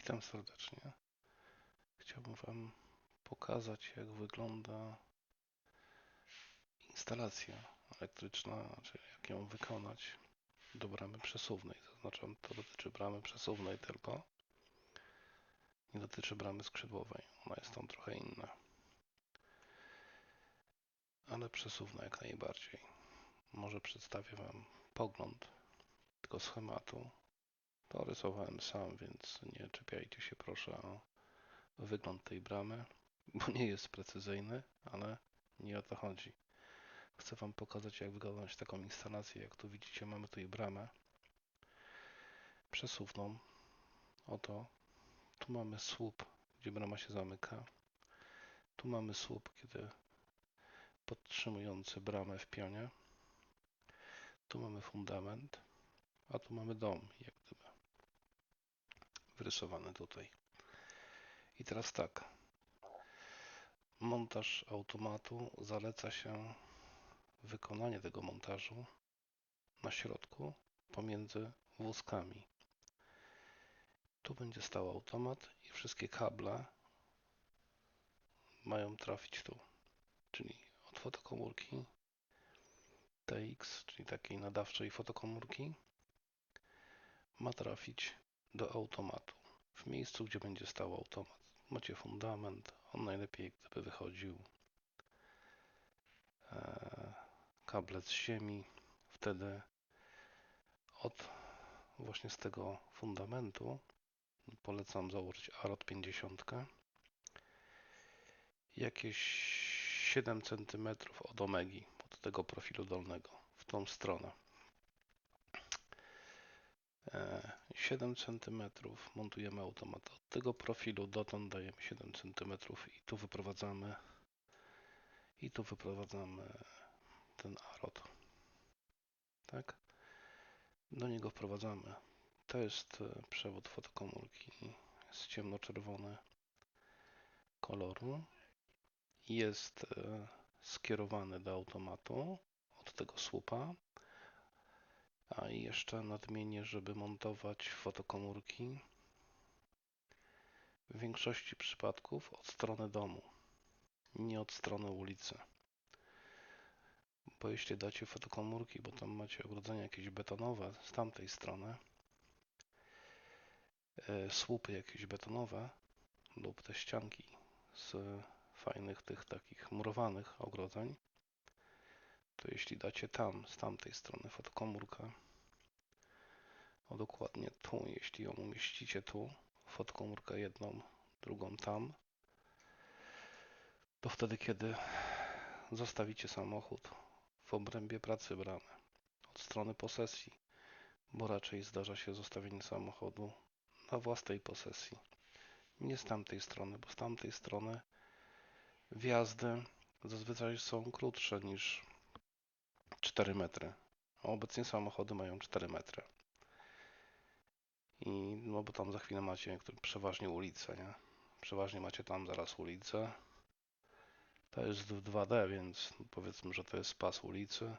Witam serdecznie. Chciałbym Wam pokazać, jak wygląda instalacja elektryczna, czyli jak ją wykonać do bramy przesuwnej. Zaznaczam, to dotyczy bramy przesuwnej tylko. Nie dotyczy bramy skrzydłowej. Ona jest tam trochę inna. Ale przesuwna jak najbardziej. Może przedstawię Wam pogląd tego schematu. To rysowałem sam, więc nie czepiajcie się proszę o wygląd tej bramy, bo nie jest precyzyjny, ale nie o to chodzi. Chcę Wam pokazać, jak wyglądać taką instalację. Jak tu widzicie, mamy tutaj bramę przesuwną. Oto. Tu mamy słup, gdzie brama się zamyka. Tu mamy słup, kiedy podtrzymujący bramę w pionie. Tu mamy fundament, a tu mamy dom, jak gdyby wyrysowany tutaj. I teraz tak. Montaż automatu zaleca się wykonanie tego montażu na środku pomiędzy wózkami. Tu będzie stał automat i wszystkie kable mają trafić tu. Czyli od fotokomórki TX, czyli takiej nadawczej fotokomórki, ma trafić do automatu. W miejscu, gdzie będzie stał automat. Macie fundament, on najlepiej gdyby wychodził e, kable z ziemi. Wtedy od właśnie z tego fundamentu polecam założyć AROT 50 jakieś 7 cm od omegi, od tego profilu dolnego, w tą stronę. E, 7 cm montujemy automat. Od tego profilu dotąd dajemy 7 cm i tu wyprowadzamy i tu wyprowadzamy ten arot. Tak? Do niego wprowadzamy. To jest e, przewód fotokomórki. Jest ciemnoczerwony koloru. Jest e, skierowany do automatu od tego słupa. A i jeszcze nadmienię, żeby montować fotokomórki w większości przypadków od strony domu, nie od strony ulicy. Bo jeśli dacie fotokomórki, bo tam macie ogrodzenia jakieś betonowe z tamtej strony, e, słupy jakieś betonowe lub te ścianki z fajnych tych takich murowanych ogrodzeń, to jeśli dacie tam, z tamtej strony fotokomórkę, o dokładnie tu, jeśli ją umieścicie tu, fotokomórkę jedną, drugą tam, to wtedy, kiedy zostawicie samochód w obrębie pracy bramy od strony posesji, bo raczej zdarza się zostawienie samochodu na własnej posesji, nie z tamtej strony, bo z tamtej strony wjazdy zazwyczaj są krótsze niż 4 metry. Obecnie samochody mają 4 metry. I no bo tam za chwilę macie przeważnie ulicę, nie? Przeważnie macie tam zaraz ulicę. To jest w 2D, więc powiedzmy, że to jest pas ulicy.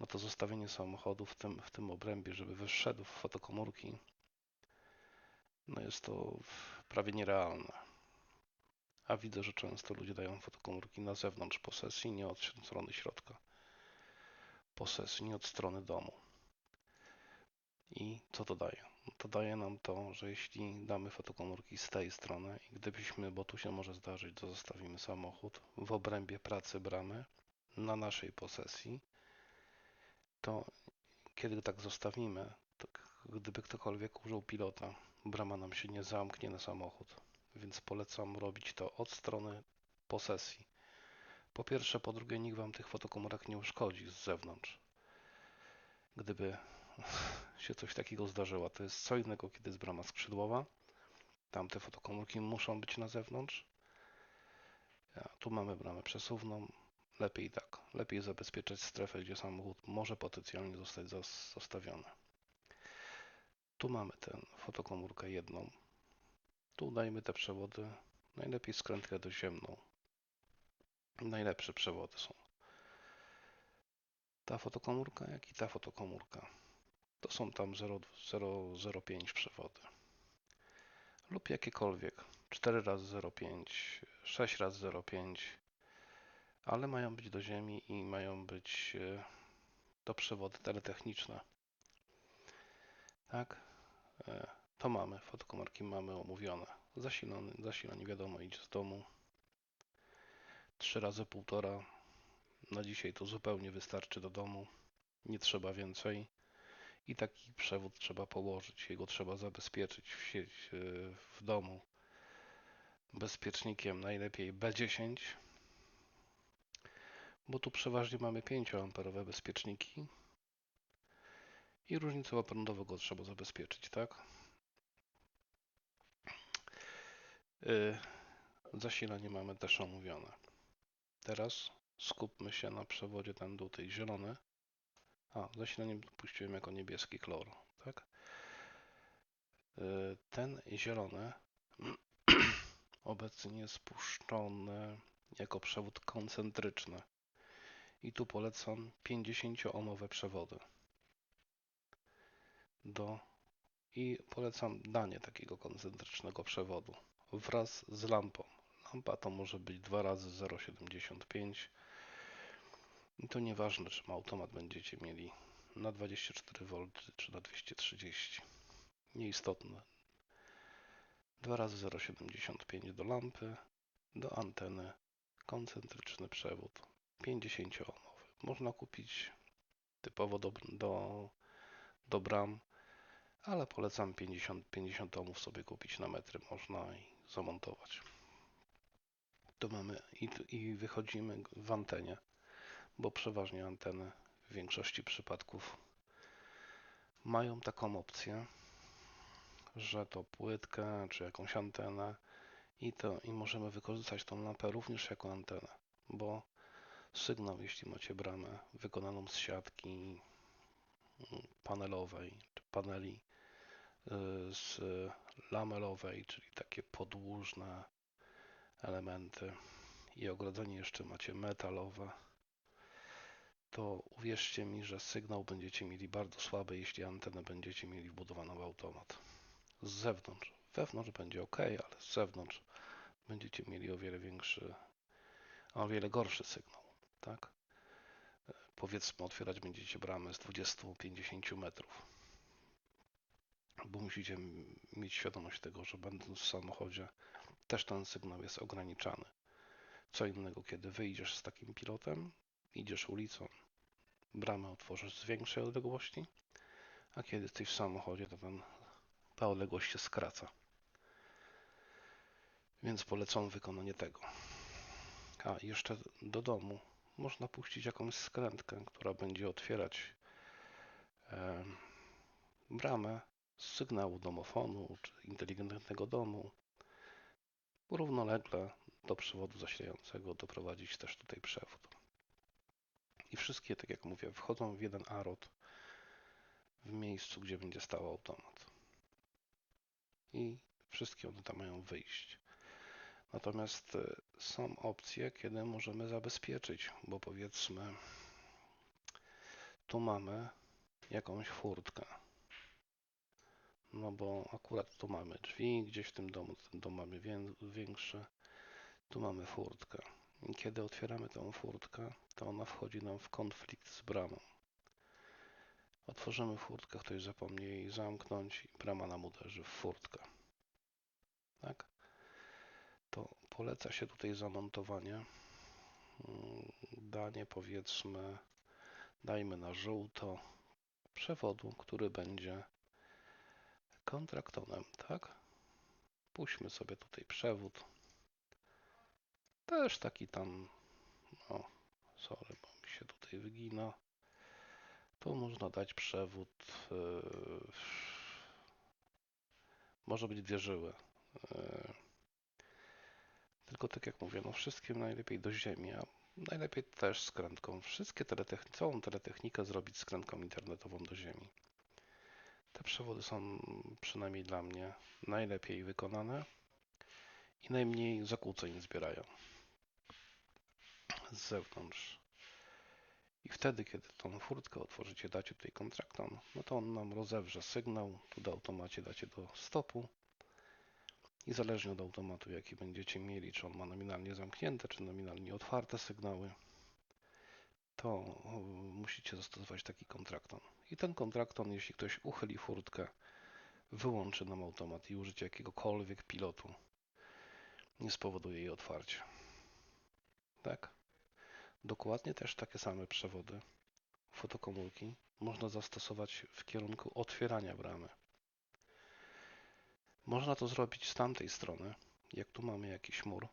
No to zostawienie samochodu w tym, w tym obrębie, żeby wyszedł w fotokomórki, no jest to prawie nierealne. A widzę, że często ludzie dają fotokomórki na zewnątrz posesji, nie od strony środka posesji, od strony domu. I co to daje? To daje nam to, że jeśli damy fotokomórki z tej strony i gdybyśmy, bo tu się może zdarzyć, to zostawimy samochód w obrębie pracy bramy na naszej posesji, to kiedy tak zostawimy, to gdyby ktokolwiek użył pilota, brama nam się nie zamknie na samochód, więc polecam robić to od strony posesji. Po pierwsze, po drugie, nikt Wam tych fotokomórek nie uszkodzi z zewnątrz. Gdyby się coś takiego zdarzyło, to jest co innego, kiedy jest brama skrzydłowa. Tam te fotokomórki muszą być na zewnątrz. Tu mamy bramę przesuwną. Lepiej tak. Lepiej zabezpieczać strefę, gdzie samochód może potencjalnie zostać zostawiony. Tu mamy tę fotokomórkę jedną. Tu dajmy te przewody. Najlepiej skrętkę doziemną najlepsze przewody są. Ta fotokomórka, jak i ta fotokomórka. To są tam 0,05 przewody. lub jakiekolwiek 4 razy 0,5, 6 razy 0,5, ale mają być do ziemi i mają być e, to przewody teletechniczne. Tak, e, to mamy, fotokomórki mamy omówione. Zasilanie, zasilanie wiadomo idzie z domu. 3 razy 1,5 na dzisiaj to zupełnie wystarczy do domu. Nie trzeba więcej. I taki przewód trzeba położyć. Jego trzeba zabezpieczyć w sieć e, w domu bezpiecznikiem najlepiej B10, bo tu przeważnie mamy 5A bezpieczniki i różnicą prądowego trzeba zabezpieczyć, tak? Yy, zasilanie mamy też omówione. Teraz skupmy się na przewodzie ten do tej zielony. A, zasilanie puściłem jako niebieski kolor, tak? Yy, ten zielony obecnie jest puszczony jako przewód koncentryczny. I tu polecam 50-ohmowe przewody. Do i polecam danie takiego koncentrycznego przewodu wraz z lampą. Lampa to może być 2 razy 0,75 i to nieważne, czy automat będziecie mieli na 24V czy na 230. Nieistotne. 2 razy 0,75 do lampy, do anteny, koncentryczny przewód 50-ohmowy. Można kupić typowo do, do, do bram, ale polecam 50, 50 ohmów sobie kupić na metry można i zamontować. To mamy i, i wychodzimy w antenie, bo przeważnie anteny w większości przypadków mają taką opcję, że to płytkę czy jakąś antenę i, to, i możemy wykorzystać tą lampę również jako antenę, bo sygnał, jeśli macie bramę wykonaną z siatki panelowej czy paneli y, z lamelowej, czyli takie podłużne elementy i ogrodzenie jeszcze macie metalowe, to uwierzcie mi, że sygnał będziecie mieli bardzo słaby, jeśli antenę będziecie mieli wbudowaną w automat z zewnątrz. Wewnątrz będzie ok, ale z zewnątrz będziecie mieli o wiele większy, o wiele gorszy sygnał, tak? Powiedzmy, otwierać będziecie bramę z 20-50 metrów, bo musicie mieć świadomość tego, że będąc w samochodzie też ten sygnał jest ograniczany. Co innego, kiedy wyjdziesz z takim pilotem, idziesz ulicą, bramę otworzysz z większej odległości, a kiedy jesteś w samochodzie, to ten ta odległość się skraca. Więc polecam wykonanie tego. A jeszcze do domu można puścić jakąś skrętkę, która będzie otwierać e, bramę z sygnału domofonu czy inteligentnego domu. Równolegle do przewodu zasilającego doprowadzić też tutaj przewód. I wszystkie, tak jak mówię, wchodzą w jeden arot w miejscu, gdzie będzie stał automat i wszystkie one tam mają wyjść. Natomiast e, są opcje, kiedy możemy zabezpieczyć, bo powiedzmy, tu mamy jakąś furtkę. No bo akurat tu mamy drzwi, gdzieś w tym domu, ten dom mamy większy. Tu mamy furtkę. I kiedy otwieramy tę furtkę, to ona wchodzi nam w konflikt z bramą. Otworzymy furtkę, ktoś zapomni jej zamknąć i brama nam uderzy w furtkę. Tak? To poleca się tutaj zamontowanie. Danie powiedzmy, dajmy na żółto przewodu, który będzie kontraktonem, tak? Puśćmy sobie tutaj przewód. Też taki tam, o, sorry, bo mi się tutaj wygina. Tu można dać przewód, yy, może być dwie żyły. Yy, tylko tak jak mówię, no wszystkim najlepiej do ziemi, a najlepiej też skrętką. Wszystkie teletechni całą teletechnikę zrobić skrętką internetową do ziemi. Te przewody są przynajmniej dla mnie najlepiej wykonane i najmniej zakłóceń zbierają z zewnątrz. I wtedy, kiedy tą furtkę otworzycie, dacie tutaj kontraktom, no to on nam rozewrze sygnał, tu do automacie dacie do stopu I zależnie od automatu, jaki będziecie mieli, czy on ma nominalnie zamknięte, czy nominalnie otwarte sygnały, to o, musicie zastosować taki kontrakton. I ten kontrakton, jeśli ktoś uchyli furtkę, wyłączy nam automat i użycie jakiegokolwiek pilotu nie spowoduje jej otwarcia. Tak? Dokładnie też takie same przewody fotokomórki można zastosować w kierunku otwierania bramy. Można to zrobić z tamtej strony, jak tu mamy jakiś mur.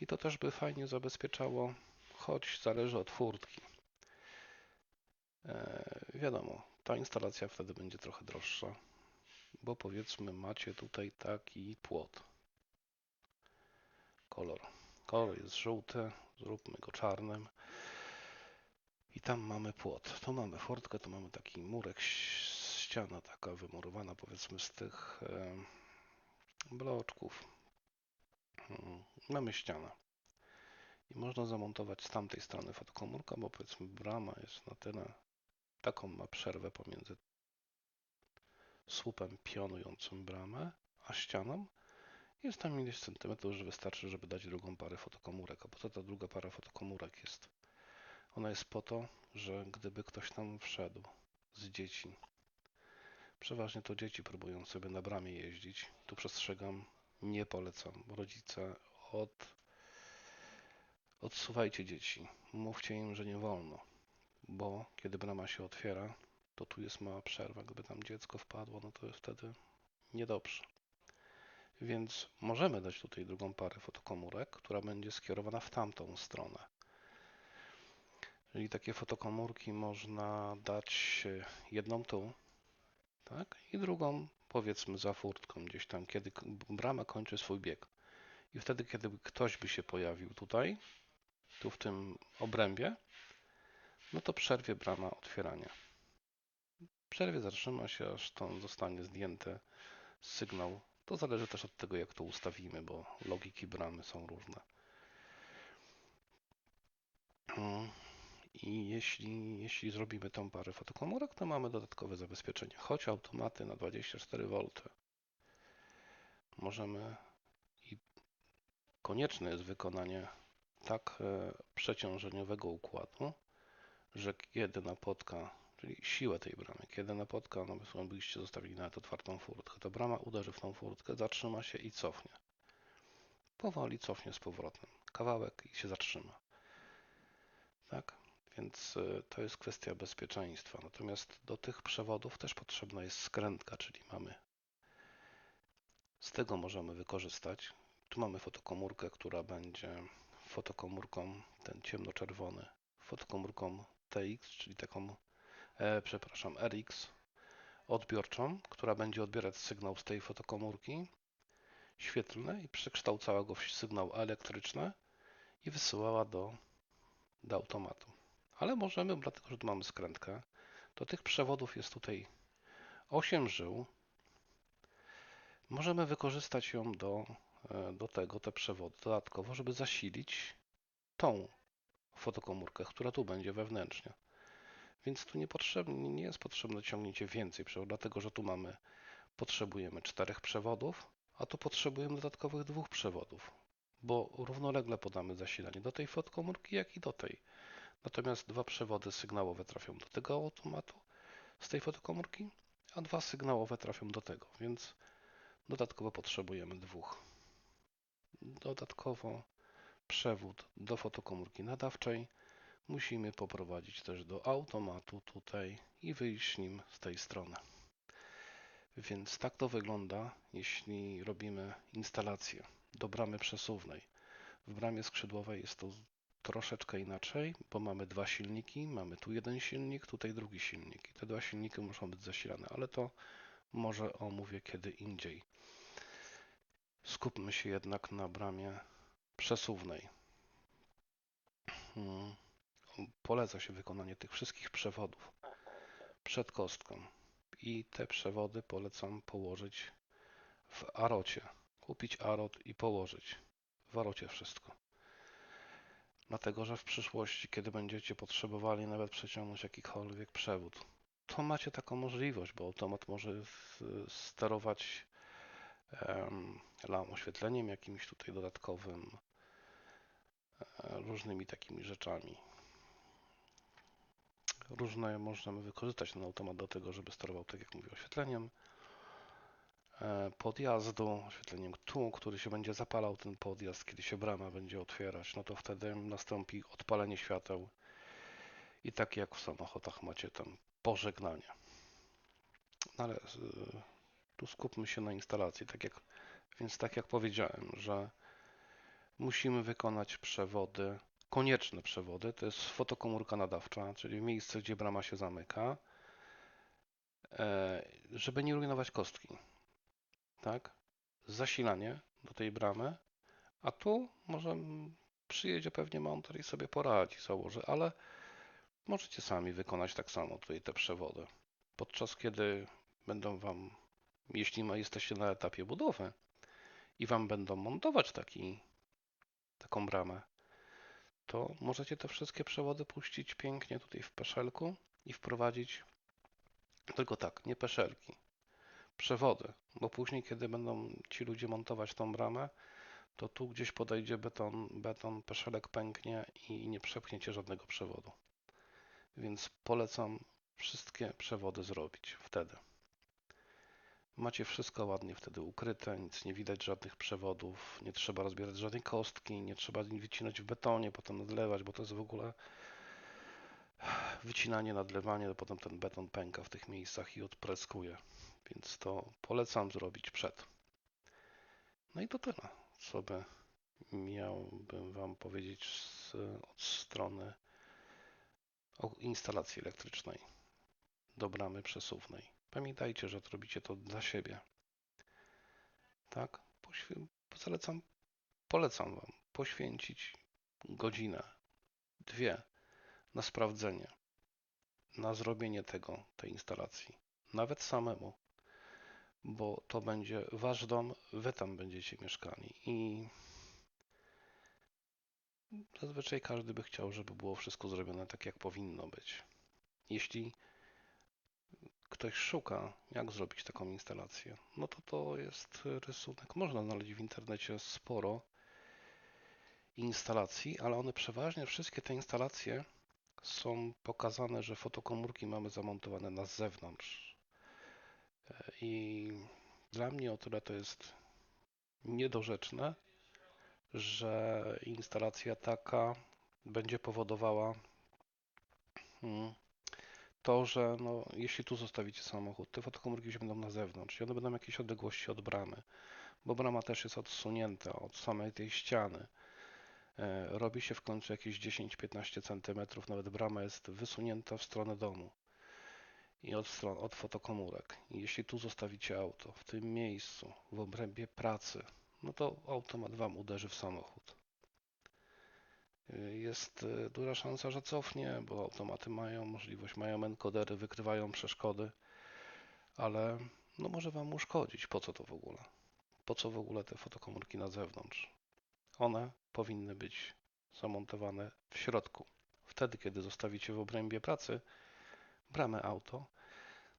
I to też by fajnie zabezpieczało, choć zależy od furtki. E, wiadomo, ta instalacja wtedy będzie trochę droższa, bo powiedzmy macie tutaj taki płot. Kolor. Kolor jest żółty, zróbmy go czarnym. I tam mamy płot. Tu mamy furtkę, tu mamy taki murek, ściana taka wymurowana powiedzmy z tych e, bloczków. Hmm, mamy ścianę. I można zamontować z tamtej strony fotokomórkę, bo powiedzmy brama jest na tyle, taką ma przerwę pomiędzy słupem pionującym bramę, a ścianą. Jest tam ileś centymetrów, że wystarczy, żeby dać drugą parę fotokomórek. A po co ta druga para fotokomórek jest? Ona jest po to, że gdyby ktoś tam wszedł z dzieci, przeważnie to dzieci próbują sobie na bramie jeździć. Tu przestrzegam, nie polecam. Rodzice od odsuwajcie dzieci. Mówcie im, że nie wolno, bo kiedy brama się otwiera, to tu jest mała przerwa. Gdyby tam dziecko wpadło, no to jest wtedy niedobrze. Więc możemy dać tutaj drugą parę fotokomórek, która będzie skierowana w tamtą stronę. Czyli takie fotokomórki można dać jedną tu, tak? I drugą powiedzmy za furtką, gdzieś tam, kiedy brama kończy swój bieg. I wtedy, kiedy ktoś by się pojawił tutaj, tu w tym obrębie, no to przerwie brama otwierania. Przerwie zatrzyma się, aż to zostanie zdjęty sygnał. To zależy też od tego, jak to ustawimy, bo logiki bramy są różne. Hmm. I jeśli, jeśli zrobimy tą parę fotokomórek, to mamy dodatkowe zabezpieczenie. Choć automaty na 24V możemy i konieczne jest wykonanie tak e, przeciążeniowego układu, że kiedy napotka, czyli siłę tej bramy, kiedy napotka, no byście zostawili nawet otwartą furtkę, to brama uderzy w tą furtkę, zatrzyma się i cofnie. Powoli cofnie z powrotem. Kawałek i się zatrzyma. Tak? Więc e, to jest kwestia bezpieczeństwa. Natomiast do tych przewodów też potrzebna jest skrętka, czyli mamy z tego możemy wykorzystać. Tu mamy fotokomórkę, która będzie fotokomórką, ten ciemnoczerwony, fotokomórką TX, czyli taką, e, przepraszam, RX odbiorczą, która będzie odbierać sygnał z tej fotokomórki świetlny i przekształcała go w sygnał elektryczny i wysyłała do, do automatu ale możemy, dlatego że tu mamy skrętkę, to tych przewodów jest tutaj 8 żył. Możemy wykorzystać ją do, e, do tego, te przewody dodatkowo, żeby zasilić tą fotokomórkę, która tu będzie wewnętrznie. Więc tu nie, nie jest potrzebne ciągnięcie więcej przewodów, dlatego że tu mamy, potrzebujemy czterech przewodów, a tu potrzebujemy dodatkowych dwóch przewodów, bo równolegle podamy zasilanie do tej fotokomórki, jak i do tej. Natomiast dwa przewody sygnałowe trafią do tego automatu z tej fotokomórki, a dwa sygnałowe trafią do tego, więc dodatkowo potrzebujemy dwóch. Dodatkowo przewód do fotokomórki nadawczej musimy poprowadzić też do automatu tutaj i wyjść nim z tej strony. Więc tak to wygląda, jeśli robimy instalację do bramy przesuwnej. W bramie skrzydłowej jest to troszeczkę inaczej, bo mamy dwa silniki, mamy tu jeden silnik, tutaj drugi silnik i te dwa silniki muszą być zasilane, ale to może omówię kiedy indziej. Skupmy się jednak na bramie przesuwnej. Hmm. Poleca się wykonanie tych wszystkich przewodów przed kostką i te przewody polecam położyć w arocie. Kupić arot i położyć w arocie wszystko. Dlatego, że w przyszłości, kiedy będziecie potrzebowali nawet przeciągnąć jakikolwiek przewód, to macie taką możliwość, bo automat może sterować lam oświetleniem jakimś tutaj dodatkowym, różnymi takimi rzeczami. Różne możemy wykorzystać ten automat do tego, żeby sterował, tak jak mówię, oświetleniem e, podjazdu, oświetleniem tu, który się będzie zapalał ten podjazd, kiedy się brama będzie otwierać, no to wtedy nastąpi odpalenie świateł i tak jak w samochodach macie tam pożegnanie. No ale y, tu skupmy się na instalacji, tak jak, więc tak jak powiedziałem, że musimy wykonać przewody, konieczne przewody, to jest fotokomórka nadawcza, czyli miejsce, gdzie brama się zamyka, e, żeby nie rujnować kostki, tak? Zasilanie do tej bramy, a tu może przyjedzie pewnie monter i sobie poradzi, założy, ale możecie sami wykonać tak samo tutaj te przewody. Podczas kiedy będą Wam, jeśli jesteście na etapie budowy i Wam będą montować taki, taką bramę, to możecie te wszystkie przewody puścić pięknie tutaj w peszelku i wprowadzić tylko tak, nie peszelki, przewody, bo później, kiedy będą ci ludzie montować tą bramę, to tu gdzieś podejdzie beton, beton, peszelek pęknie i nie przepchniecie żadnego przewodu. Więc polecam wszystkie przewody zrobić wtedy. Macie wszystko ładnie wtedy ukryte, nic nie widać, żadnych przewodów, nie trzeba rozbierać żadnej kostki, nie trzeba wycinać w betonie, potem nadlewać, bo to jest w ogóle wycinanie, nadlewanie, potem ten beton pęka w tych miejscach i odpreskuje. Więc to polecam zrobić przed. No i to tyle, co by miałbym Wam powiedzieć z, od strony instalacji elektrycznej do bramy przesuwnej. Pamiętajcie, że robicie to dla siebie. Tak? Poświę- zalecam, polecam Wam poświęcić godzinę, dwie na sprawdzenie, na zrobienie tego, tej instalacji, nawet samemu, bo to będzie Wasz dom, Wy tam będziecie mieszkali i zazwyczaj każdy by chciał, żeby było wszystko zrobione tak, jak powinno być. Jeśli ktoś szuka, jak zrobić taką instalację, no to to jest rysunek. Można znaleźć w internecie sporo instalacji, ale one przeważnie, wszystkie te instalacje są pokazane, że fotokomórki mamy zamontowane na zewnątrz. E, I dla mnie o tyle to jest niedorzeczne, że instalacja taka będzie powodowała mm, to, że no, jeśli tu zostawicie samochód, te fotokomórki się będą na zewnątrz i one będą jakieś odległości od bramy, bo brama też jest odsunięta od samej tej ściany. E, Robi się w końcu jakieś 10-15 cm, nawet brama jest wysunięta w stronę domu i od, stron, od fotokomórek. I jeśli tu zostawicie auto, w tym miejscu, w obrębie pracy, no to automat Wam uderzy w samochód. Jest y, duża szansa, że cofnie, bo automaty mają możliwość, mają encodery, wykrywają przeszkody, ale no może Wam uszkodzić. Po co to w ogóle? Po co w ogóle te fotokomórki na zewnątrz? One powinny być zamontowane w środku. Wtedy, kiedy zostawicie w obrębie pracy bramę auto,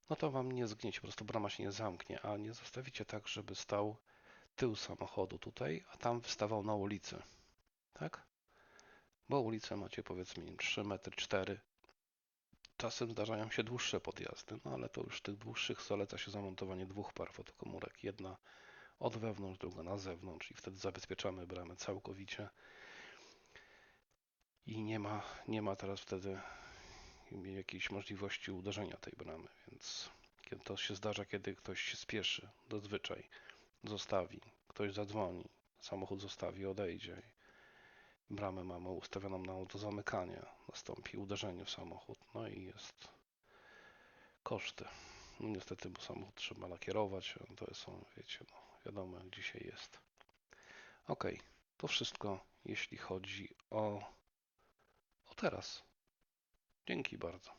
no to Wam nie zgniecie, po prostu brama się nie zamknie, a nie zostawicie tak, żeby stał tył samochodu tutaj, a tam wystawał na ulicy. Tak? Bo ulicę macie powiedzmy 3 metry 4. Czasem zdarzają się dłuższe podjazdy, no ale to już w tych dłuższych zaleca się zamontowanie dwóch par fotokomórek. Jedna od wewnątrz, druga na zewnątrz i wtedy zabezpieczamy bramę całkowicie. I nie ma, nie ma teraz wtedy jakiejś możliwości uderzenia tej bramy, więc to się zdarza, kiedy ktoś się spieszy, zazwyczaj zostawi, ktoś zadzwoni, samochód zostawi, odejdzie. Bramę mamy ustawioną na do zamykania, nastąpi uderzenie w samochód, no i jest koszty. No niestety, bo samochód trzeba lakierować, to są, wiecie, no wiadomo jak dzisiaj jest. Ok, to wszystko jeśli chodzi o, o teraz. Dzięki bardzo.